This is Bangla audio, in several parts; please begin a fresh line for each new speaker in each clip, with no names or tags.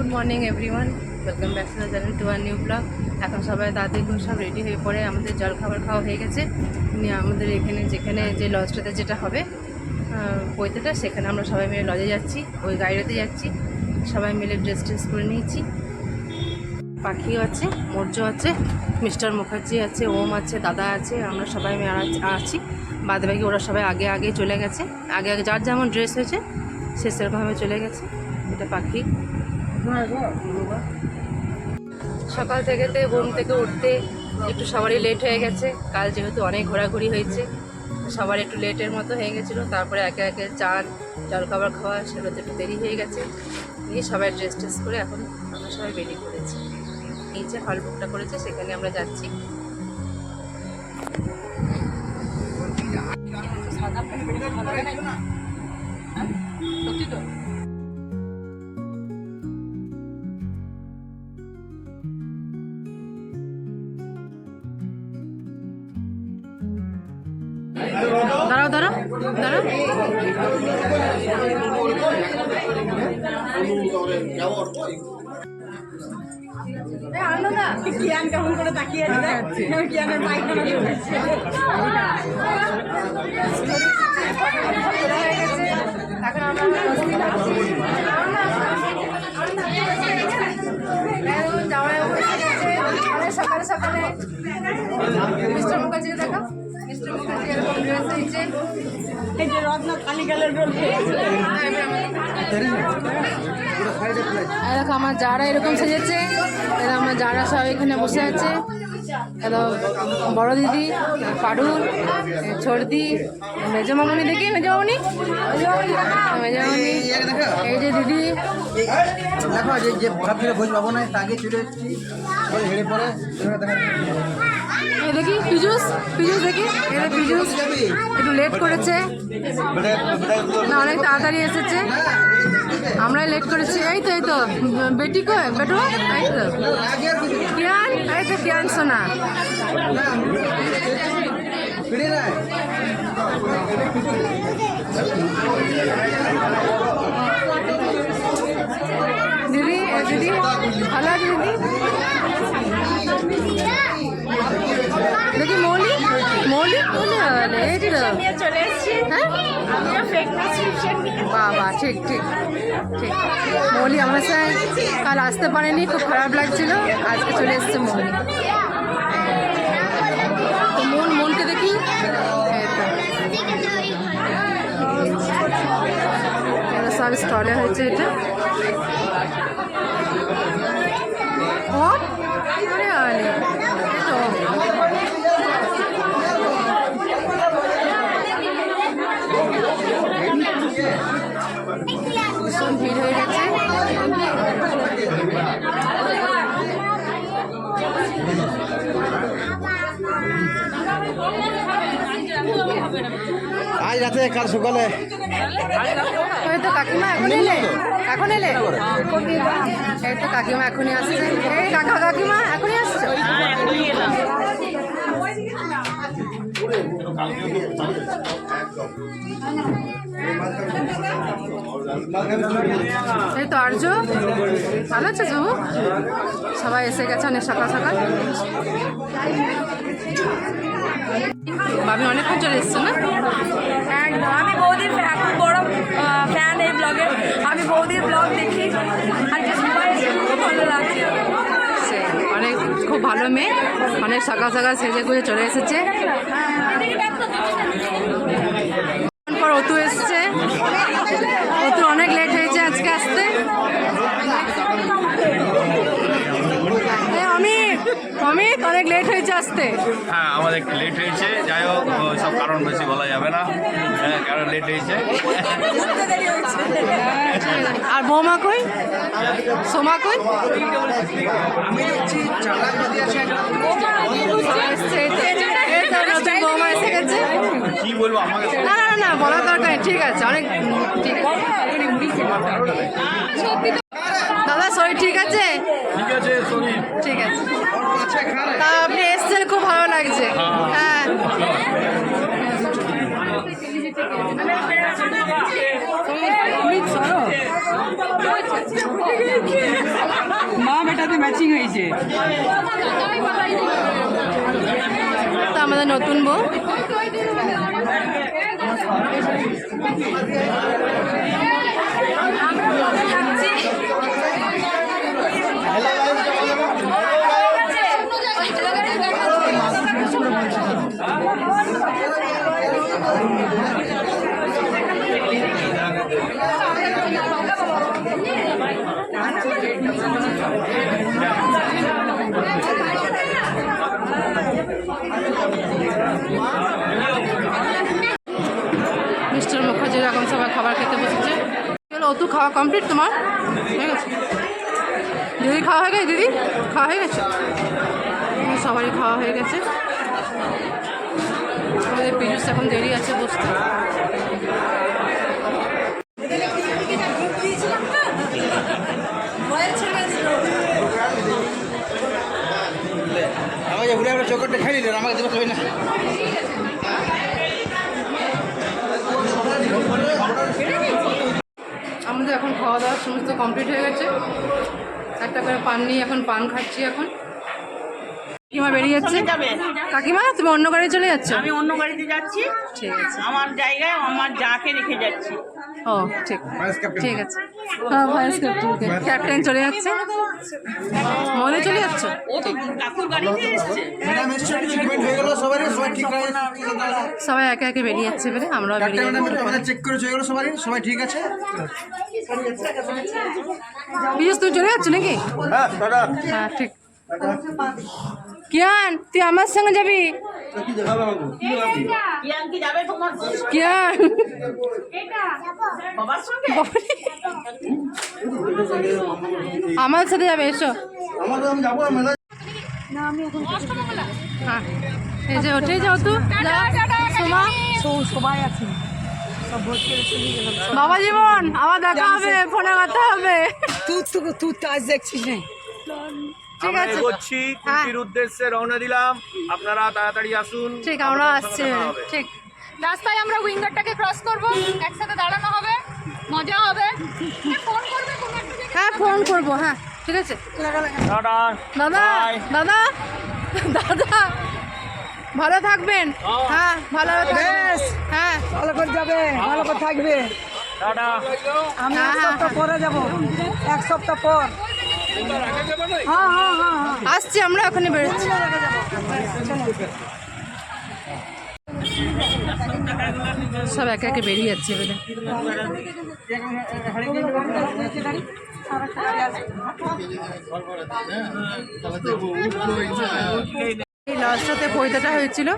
Good morning, everyone. Welcome back to the to our new blog এখন সবাই তাদের করে সব রেডি হয়ে পড়ে, আমাদের জল খাবার খাওয়া হয়ে গেছে। নিয়ে আমাদের এখানে, যেখানে যে লজটাতে যেটা হবে বইতেটা, সেখানে আমরা সবাই মিলে লজে যাচ্ছি, ওই গাড়িতে যাচ্ছি। সবাই মিলে ড্রেস ট্রেস করে নিয়েছি। পাখিও আছে মৌর্য আছে, মিস্টার মুখার্জি আছে, ওম আছে, দাদা আছে, আমরা সবাই আছি বাদ বাকি ওরা সবাই আগে আগে চলে গেছে। আগে আগে যার যেমন ড্রেস হয়েছে, সে সেরকমভাবে চলে গেছে। এটা পাখি। সকাল থেকে তো, ঘুম থেকে উঠতে একটু সবারই লেট হয়ে গেছে। কাল যেহেতু অনেক ঘোরাঘুরি হয়েছে, সবার একটু লেটের মতো হয়ে গেছিল। তারপরে একে একে চান, জলখাবার খাওয়া সেগুলোতে একটু দেরি হয়ে গেছে। নিয়ে সবাই ড্রেস ট্রেস করে এখন আমরা সবাই বেরিয়ে পড়েছি। নিচে হল বুকটা করেছে, সেখানে আমরা যাচ্ছি। সত্যি তো?
কিয়ান কেমন করে তাকিয়ে আছে কিয়ানের বাইক
এখন আমরা। অনেক সকালে সকালে। মিস্টার মুখার্জিকে দেখো দেখো, আমার যারা এরকম সেজেছে, এরা আমার যারা সব এখানে বসে আছে। বড় দিদি পাডুল ছর্দি মেজমামনি দেখি মেজমামনি মেজমামনি এই যে দিদি।
দেখো, যে ঘর থেকে ভোজ পাবো না, তাকে চলে এসেছি। ওই এভাবে দেখা
পিজুস পিজুস দেখি। এটা পিজুস একটু লেট করেছে। না, অনেক তাড়াতাড়ি এসেছে। আমরাই লেট করেছি। এই তো এই তো। বেটি কো বেটো? এই তো। কিয়ান? এই তো, কিয়ান সোনা। দিদি এ দিদি, ভালো আছে মৌলি
চলে এসেছি।
হ্যাঁ? বাবা ঠিক ঠিক ঠিক। মৌলি আমার সাথে কাল আসতে পারেনি খুব খারাপ লাগছিল। আজকে চলে এসছে মৌলি। মন মনকে দেখি। সব স্টলে হয়েছে এটা। ও আরে
রাতে কাল সকালে?
তো কাকিমা এখন এলে? এখন এলে? এই তো কাকিমা এখনই আসছে। এই কাকা কাকিমা, এখনই আসছে? এই তো আর্য ভালো আছে জবু সবাই এসে গেছে অনেক সকাল সকাল। ভাবি অনেকক্ষণ চলে এসছে না?
একদম। আমি বৌদির এখন বড় ফ্যান এই ব্লগের আমি বৌদির ব্লগ দেখি। আর যে সবাই খুব ভালো লাগছে।
অনেক খুব ভালো মেয়ে। অনেক সকাল সকাল সেজে গুজে চলে এসেছে। পর অতু এসছে অতু অনেক লেট হয়েছে আজকে আসতে এ, অমিত অমিত অনেক লেট হয়েছে আসতে?
হ্যাঁ আমাদের একটু লেট হয়েছে। যাই হোক সব কারণ বেশি বলা যাবে না। হ্যাঁ কারণ লেট হয়েছে।
আর বৌমা কই? সোমা কই? এসছে, এই তো। এই তো নতুন বৌমা এসে গেছে।
কি বলব আমাকে
না না না, বলার দরকার নেই। ঠিক আছে অনেক ঠিক আছে। দাদা শরীর ঠিক আছে
ঠিক আছে শরীর
ঠিক আছে তা আপনি এসছেন খুব ভালো লাগছে হ্যাঁ অমিত সরো
ম্যাচিং হয়েছে।
তো আমাদের নতুন বউ। মিস্টার মুখার্জি এখন সবাই খাবার খেতে বসেছে চলো অতু খাওয়া কমপ্লিট তোমার? হয়ে গেছে। দিদি খাওয়া হয়ে গেছে দিদি? খাওয়া হয়ে গেছে? হুম, সবারই খাওয়া হয়ে গেছে। আমাদের পিজুস এখন দেরি আছে বসতে।
আমাকে ঘুরে আমরা চোখটা খাই নিলেন আমাকে দেবে না
আমাদের এখন খাওয়া দাওয়া সমস্ত কমপ্লিট হয়ে গেছে। একটা করে পান নিয়ে এখন পান খাচ্ছি এখন। কাকিমা বেরিয়ে যাচ্ছে। কাকিমা তুমি অন্য গাড়ি চলে যাচ্ছ?
আমি অন্য গাড়িতে যাচ্ছি।
ঠিক আছে।
আমার জায়গায় আমার যাকে রেখে যাচ্ছি।
ও ঠিক। ঠিক আছে। হ্যাঁ ভাইস ক্যাপ্টেন ক্যাপ্টেন চলে যাচ্ছে? মনে চলে যাচ্ছ?
হয়ে সবাই ঠিক
সবাই একে একে বেরিয়ে যাচ্ছে বলে আমরা
চেক করে চলে গেলো সবারই? সবাই ঠিক আছে?
বিশেষ তুই চলে যাচ্ছ নাকি?
হ্যাঁ
হ্যাঁ ঠিক। কিয়ান তুই আমার সঙ্গে যাবি
কি দেখাবে আমাকে
ইয়ান কি যাবে তোমার
কিয়ান
সঙ্গে
আমার সাথে যাবে এসো হ্যাঁ এই যে ওঠে যাও তো
সবাই আছে
বাবা জীবন আবার দেখা হবে ফোনে কথা হবে
তুই তো তুই তো আজ দেখছিস না
ঠিক আছে।
এগোচ্ছি
হ্যাঁ।
কুটির উদ্দেশ্যে রওনা দিলাম। আপনারা তাড়াতাড়ি আসুন
ঠিক আমরা আসছি। ঠিক।
রাস্তায় আমরা উইঙ্গারটাকে ক্রস করব একসাথে দাঁড়ানো হবে মজা হবে। ফোন করবে কোনো একটা জায়গায়।
হ্যাঁ ফোন করব হ্যাঁ ঠিক আছে।
টাটা
দাদা দাদা দাদা ভালো থাকবেন। হ্যাঁ। ভালো থাকবেন। হ্যাঁ।
ভালো করে যাবে ভালো করে থাকবে।
টাটা।
আমি
হ্যাঁ,
এক
হ্যাঁ,
সপ্তাহ পরে যাব এক সপ্তাহ পর।
আসছি আমরা ওখানে বেরোচ্ছি। সব একে একে বেরিয়ে যাচ্ছে এবারে। এই লাস্টটাতে পৈতাটা হয়েছিল।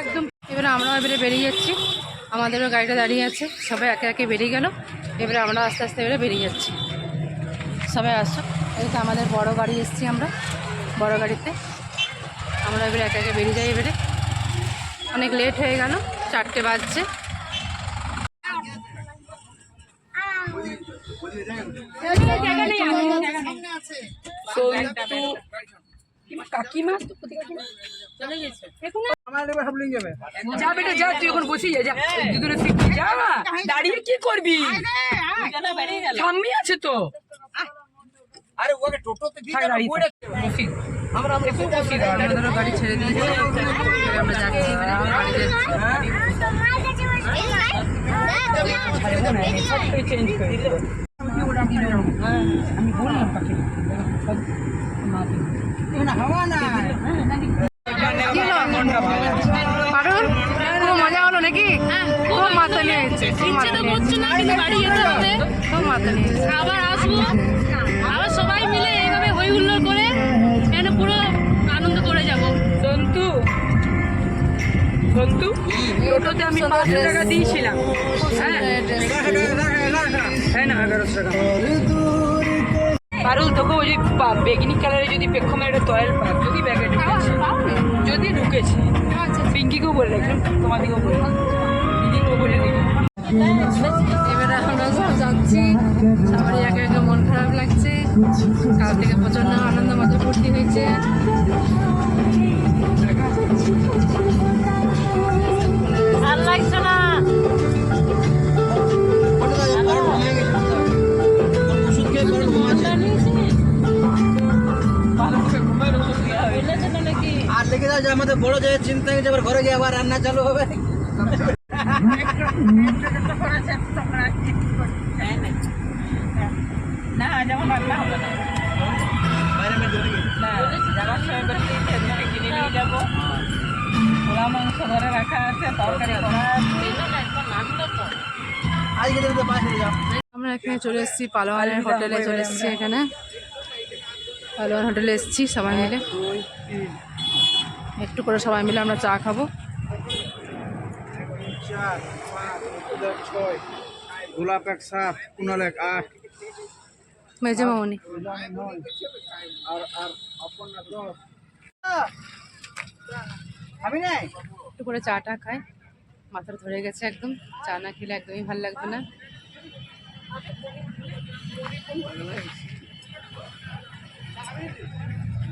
একদম। এবারে আমরাও এবারে বেরিয়ে যাচ্ছি। আমাদেরও গাড়িটা দাঁড়িয়ে আছে। সবাই একে একে বেরিয়ে গেল। এবারে আমরা আস্তে আস্তে এবারে বেরিয়ে যাচ্ছি। সবাই আসছো এই তো আমাদের বড় গাড়ি এসছি আমরা বড় গাড়িতে। আমরা এবারে একে একে বেরিয়ে যাই এবারে। অনেক লেট হয়ে গেল চারটে বাজছে।
কাকিমা? যা বেটা যা তুই এখন বসে যা যা। সিট যা দাঁড়িয়ে কি করবি? সামনে আছে তো।
আরে ওকে টোটোতে
থাক দাঁড়িয়ে আমরা
গাড়ি ছেড়ে দিয়েছে। আমরা যাচ্ছি। বাড়ি যাচ্ছি।
দিল আমি বললাম সন্তু টোটোতে আমি পাঁচশো টাকা দিয়েছিলাম। হ্যাঁ? হ্যাঁ না এগারোশো টাকা। পারুল তোকে ওই যে বেগনি কালারে যদি পেক্ষমের একটা তয়েল পাক যদি ব্যাগে ঢুকেছে যদি ঢুকেছে আমাদেরও বলে দিদিকেও বলে দিবি
এবারে আমরা সব যাচ্ছি। সবারই একে একে মন খারাপ লাগছে। কাল থেকে প্রচণ্ড আনন্দ মতো ফুর্তি হয়েছে।
আমাদের বড় যে চিন্তা হয়েছে আবার ঘরে গিয়ে আবার রান্না চালু হবে।
না মাংস রাখা আছে তরকারি করা
আজকে
আমরা এখানে চলে এসেছি, পালোয়ানের হোটেলে চলে এসেছি এখানে। পালোয়ান হোটেলে এসেছি সবাই মিলে। একটু করে সবাই মিলে আমরা চা খাব।
চার পাঁচ ছয় গোলাপ এক সাত কুনাল এক আট।
মেজে মামনি। একটু করে চাটা খাই। মাথাটা ধরে গেছে একদম। চা না খেলে একদমই ভালো লাগবে না।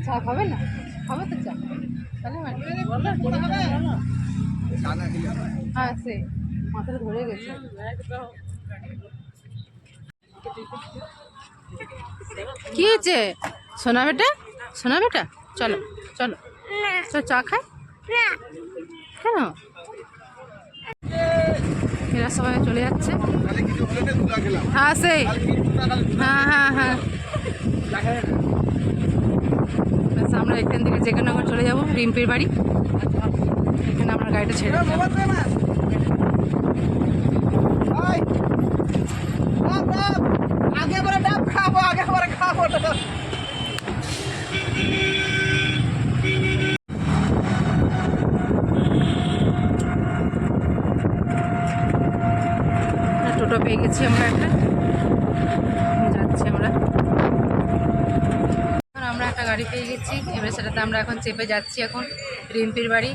চা খাবে না? খাবে তো চা। হ্যাঁ সে মাথাটা ধরে গেছে। কি হয়েছে? সোনা বেটা? সোনা বেটা? চলো চলো। চলো চা খাই। কেন? এরা সবাই চলে যাচ্ছে। হ্যাঁ সেই। হ্যাঁ হ্যাঁ হ্যাঁ। ব্যাস, আমরা এখান থেকে আমরা চলে যাব রিম্পির বাড়ি। এখানে আমরা গাড়িটা ছেড়ে দেবো
আগে বলে ডাব খাব আগে বলে খাব
একটা টোটো পেয়ে গেছি আমরা একটা যাচ্ছি আমরা এখন আমরা একটা গাড়ি পেয়ে গেছি। এবার সেটাতে আমরা এখন চেপে যাচ্ছি এখন রিম্পির বাড়ি।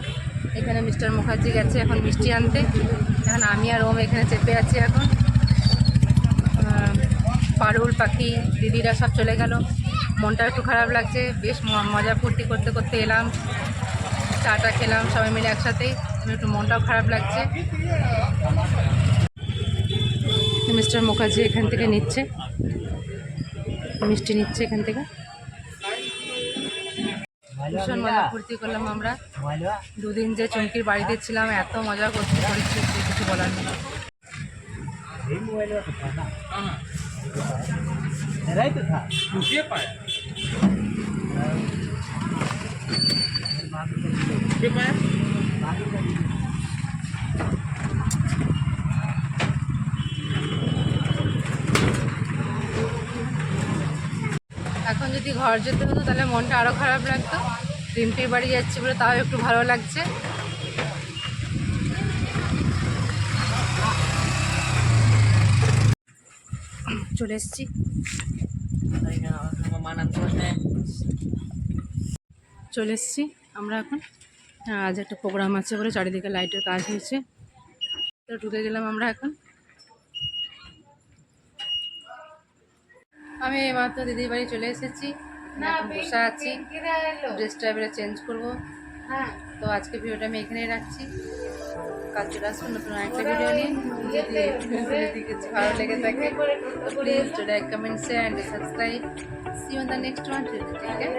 এখানে মিস্টার মুখার্জি গেছে এখন মিষ্টি আনতে। এখন আমি আর ওম এখানে চেপে আছি এখন। পারুল, পাখি, দিদিরা সব চলে গেল। মনটা একটু খারাপ লাগছে। বেশ মজা ফুর্তি করতে করতে এলাম। চাটা খেলাম, সবাই মিলে একসাথেই। একটু মনটাও খারাপ লাগছে। মিস্টার মুখার্জি এখান থেকে নিচ্ছে। মিষ্টি নিচ্ছে এখান থেকে। ভীষণ মজা ফুর্তি করলাম আমরা। দুদিন যে চুমকির বাড়িতে ছিলাম, এত মজা করতে করেছি কিছু বলার নেই। এখন যদি ঘর যেতে হতো, তাহলে মনটা আরও খারাপ লাগতো। রিম্পির বাড়ি যাচ্ছি বলে তাও একটু ভালো লাগছে। চলে এসছি। চলে এসছি আমরা এখন। আজ একটা প্রোগ্রাম আছে বলে চারিদিকে লাইটের কাজ হয়েছে। তো ঢুকে গেলাম আমরা এখন। আমি এই মাত্র দিদির বাড়ি চলে এসেছি। বসা আছি। ড্রেসটা এবারে চেঞ্জ করব। হ্যাঁ। তো আজকে ভিডিওটা আমি এখানেই রাখছি। কাল চলে আসব নতুন আরেকটা ভিডিও নিয়ে। যদি কিছু ভালো লেগে থাকে please to like comment share and subscribe see on the next one ঠিক কেয়ার